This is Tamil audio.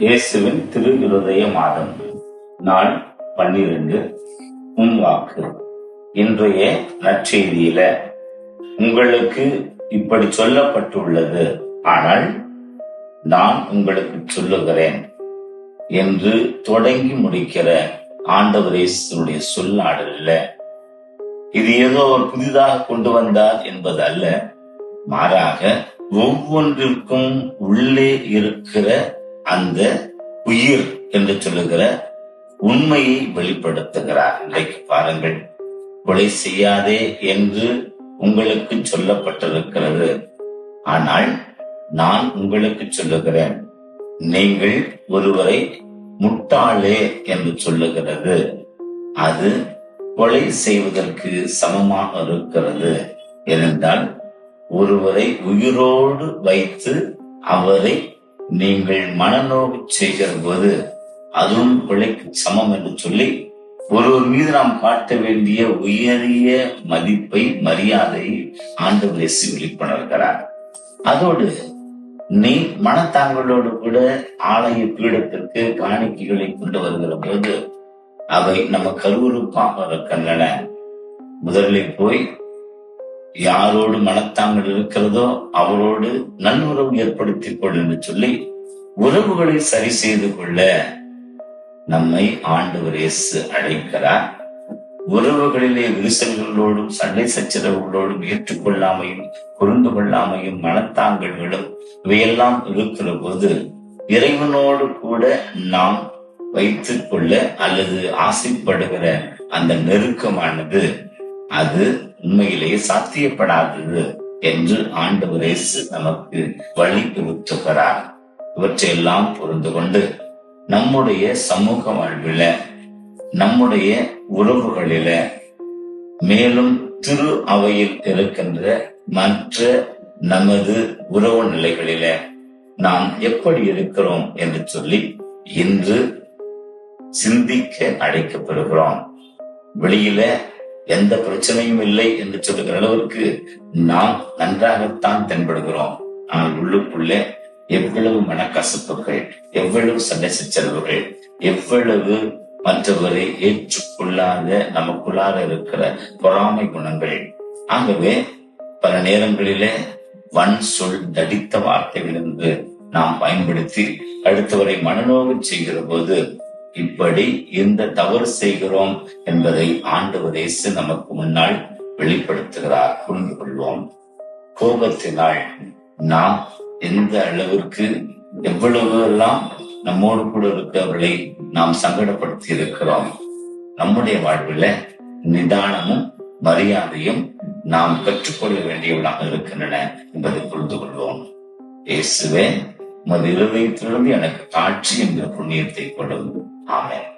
இயேசுவின் திரு இருதய மாதம் நாள் பன்னிரண்டு உன் வாக்கு. இன்றைய நற்செய்தியில உங்களுக்கு இப்படி சொல்லப்பட்டுள்ளது. ஆனால் நான் உங்களுக்கு சொல்லுகிறேன் என்று தொடங்கி முடிக்கிற ஆண்டவரேசனுடைய சொல்லாடல்ல. இது ஏதோ அவர் புதிதாக கொண்டு வந்தார் என்பது அல்ல மாறாக ஒவ்வொன்றிற்கும் உள்ளே இருக்கிற அந்த உயிர் என்று சொல்லுகிற உண்மையை வெளிப்படுத்துகிறார். இன்றைக்கு பாருங்கள். கொலை செய்யாதே என்று உங்களுக்கு சொல்லப்பட்டிருக்கிறது. ஆனால் நான் உங்களுக்கு சொல்லுகிறேன். நீங்கள் ஒருவரை முட்டாளே என்று சொல்லுகிறது. அது கொலை செய்வதற்கு சமமாக இருக்கிறது. ஏனென்றால் ஒருவரை உயிரோடு வைத்து அவரை நீங்கள் மனநோவு செய்கிற போது அதுவும் பிழைக்கு சமம் என்று சொல்லி ஒருவர் மீது நாம் காட்ட வேண்டிய உயரிய மதிப்பை மரியாதையை ஆண்டவர் இயேசு வெளிப்படுகிறார் அதோடு நீ மனத்தாங்களோடு கூட ஆலய பீடத்திற்கு காணிக்கைகளை கொண்டு வருகிற போது அவை நம்ம கருவுறுப்பாக இருக்கின்றன. முதலில் போய் யாரோடு மனத்தாங்கள் இருக்கிறதோ அவரோடு நல்லுறவு ஏற்படுத்திக் கொள் என்று சொல்லி உறவுகளை சரி செய்து கொள்ள நம்மை ஆண்டவர் இயேசு அழைக்கிறார். உறவுகளிலே விரிசல்களோடும் சண்டை சச்சரவுகளோடும் ஏற்றுக்கொள்ளாமையும் புரிந்து கொள்ளாமையும் மனத்தாங்கல்களும் இவையெல்லாம் இருக்கிற போது இறைவனோடு கூட நாம் வைத்துக் கொள்ள அல்லது ஆசைப்படுகிற அந்த நெருக்கமானது அது உண்மையிலேயே சாத்தியப்படாதது என்று ஆண்டவர் இயேசு நமக்கு வழிபுறுத்துகிறார் இவற்றையெல்லாம் புரிந்து கொண்டு நம்முடைய சமூக வாழ்வில நம்முடைய உறவுகளில மேலும் திரு அவையில் இருக்கின்ற மற்ற நமது உறவு நிலைகளில நாம் எப்படி இருக்கிறோம் என்று சொல்லி இன்று சிந்திக்க அழைக்கப்படுகிறோம். வெளியில எந்த பிரச்சனையும் இல்லை என்று சொல்லுகிற அளவிற்கு நாம் நன்றாகத்தான் தென்படுகிறோம். ஆனால் உள்ளுக்குள்ளே எவ்வளவு மனக்கசப்புகள் எவ்வளவு சண்டை சச்சரவுகள் எவ்வளவு மற்றவரை ஏற்றுக்கொள்ளாத நமக்குள்ளாக இருக்கிற பொறாமை குணங்கள். ஆகவே பல நேரங்களிலே வன் சொல் தடித்த வார்த்தைகள் என்று நாம் பயன்படுத்தி அடுத்தவரை மனநோகம் செய்கிற போது இப்படி இந்த தவறு செய்கிறோம் என்பதை ஆண்டவர் இயேசு நமக்கு முன்னால் வெளிப்படுத்துகிறார். புரிந்து கொள்வோம். கோபத்தினால் நாம் எந்த அளவிற்கு எவ்வளவு எல்லாம் நம்மோடு கூட இருக்கிறவர்களை நாம் சங்கடப்படுத்தி இருக்கிறோம் நம்முடைய வாழ்வில் நிதானமும் மரியாதையும் நாம் கற்றுக்கொள்ள வேண்டியவனாக இருக்கின்றன என்பதை புரிந்து கொள்வோம். இயேசுவே உமது இருதயத்திலிருந்து எனக்கு காட்சி என்கிற புண்ணியத்தை கொள்ளும் ஆமேன்.